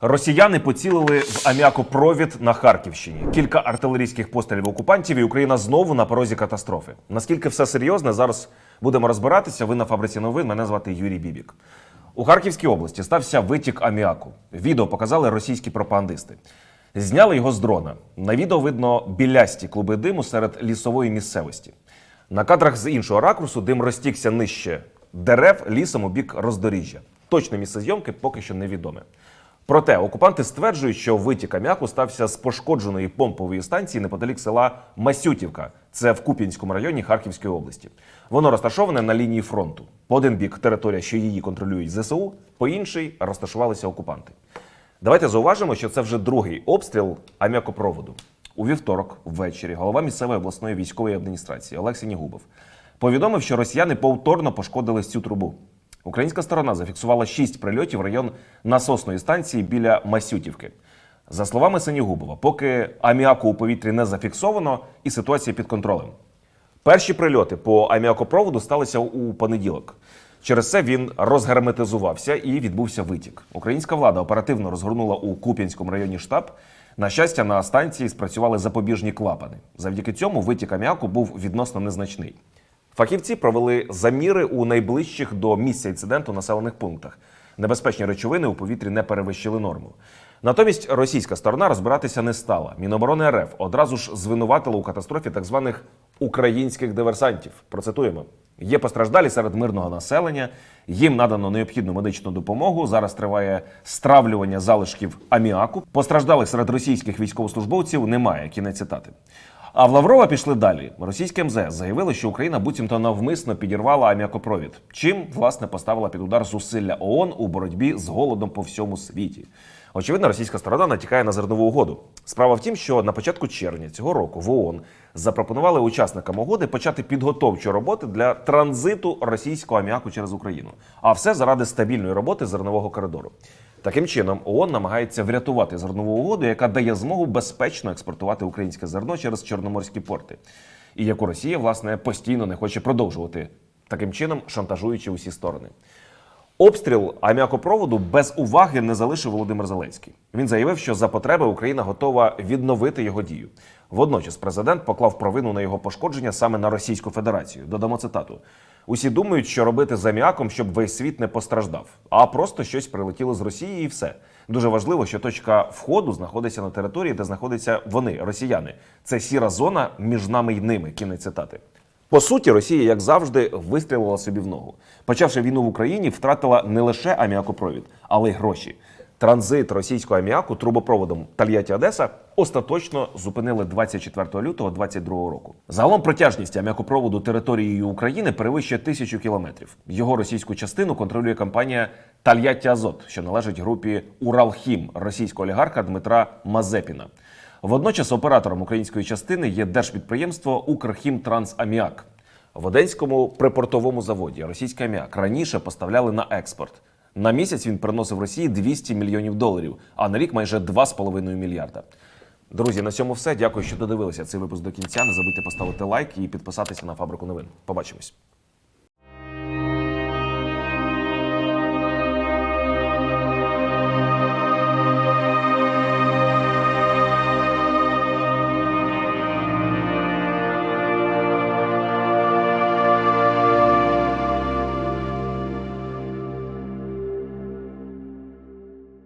Росіяни поцілили в аміакопровід на Харківщині. Кілька артилерійських пострілів окупантів, і Україна знову на порозі катастрофи. Наскільки все серйозне, зараз будемо розбиратися. Ви на фабриці новин. Мене звати Юрій Бібік. У Харківській області стався витік аміаку. Відео показали російські пропагандисти. Зняли його з дрона. На відео видно білясті клуби диму серед лісової місцевості. На кадрах з іншого ракурсу дим розтікся нижче дерев лісом у бік роздоріжжя. Точне місце зйомки поки що невідоме. Проте окупанти стверджують, що витік аміаку стався з пошкодженої помпової станції неподалік села Масютівка. Це в Куп'янському районі Харківської області. Воно розташоване на лінії фронту. По один бік територія, що її контролюють ЗСУ, по інший розташувалися окупанти. Давайте зауважимо, що це вже другий обстріл аміакопроводу. У вівторок ввечері голова місцевої обласної військової адміністрації Олег Сінігубов повідомив, що росіяни повторно пошкодили цю трубу. Українська сторона зафіксувала шість прильотів район насосної станції біля Масютівки. За словами Синігубова, поки аміаку у повітрі не зафіксовано і ситуація під контролем. Перші прильоти по аміакопроводу сталися у понеділок. Через це він розгерметизувався і відбувся витік. Українська влада оперативно розгорнула у Куп'янському районі штаб. На щастя, на станції спрацювали запобіжні клапани. Завдяки цьому витік аміаку був відносно незначний. Фахівці провели заміри у найближчих до місця інциденту населених пунктах. Небезпечні речовини у повітрі не перевищили норму. Натомість російська сторона розбиратися не стала. Міноборони РФ одразу ж звинуватила у катастрофі так званих українських диверсантів. Процитуємо: є постраждалі серед мирного населення. Їм надано необхідну медичну допомогу. Зараз триває стравлювання залишків аміаку. Постраждалих серед російських військовослужбовців немає. Кінець цитати. А в Лаврова пішли далі. Російське МЗС заявило, що Україна буцімто навмисно підірвала аміакопровід, чим власне поставила під удар зусилля ООН у боротьбі з голодом по всьому світі. Очевидно, російська сторона натякає на зернову угоду. Справа в тім, що на початку червня цього року в ООН запропонували учасникам угоди почати підготовчі роботи для транзиту російського аміаку через Україну. А все заради стабільної роботи зернового коридору. Таким чином, ООН намагається врятувати зернову угоду, яка дає змогу безпечно експортувати українське зерно через чорноморські порти, і яку Росія власне постійно не хоче продовжувати таким чином, шантажуючи усі сторони. Обстріл аміакопроводу без уваги не залишив Володимир Зеленський. Він заявив, що за потреби Україна готова відновити його дію. Водночас президент поклав провину на його пошкодження саме на Російську Федерацію. Додамо цитату: усі думають, що робити з аміаком, щоб весь світ не постраждав, а просто щось прилетіло з Росії, і все. Дуже важливо, що точка входу знаходиться на території, де знаходяться вони, росіяни. Це сіра зона між нами й ними. Кінець цитати. По суті, Росія, як завжди, вистрілила собі в ногу. Почавши війну в Україні, втратила не лише аміакопровід, але й гроші. Транзит російського аміаку трубопроводом Тольятті Одеса остаточно зупинили 24 лютого 2022 року. Загалом протяжність аміакопроводу територією України перевищує тисячу кілометрів. Його російську частину контролює компанія Тольятті Азот, що належить групі Уралхім російського олігарха Дмитра Мазепіна. Водночас оператором української частини є держпідприємство Укрхімтрансаміак. В Одеському припортовому заводі російський аміак раніше поставляли на експорт. На місяць він приносив Росії 200 мільйонів доларів, а на рік майже 2,5 мільярда. Друзі, на цьому все. Дякую, що додивилися цей випуск до кінця. Не забудьте поставити лайк і підписатися на фабрику новин. Побачимось.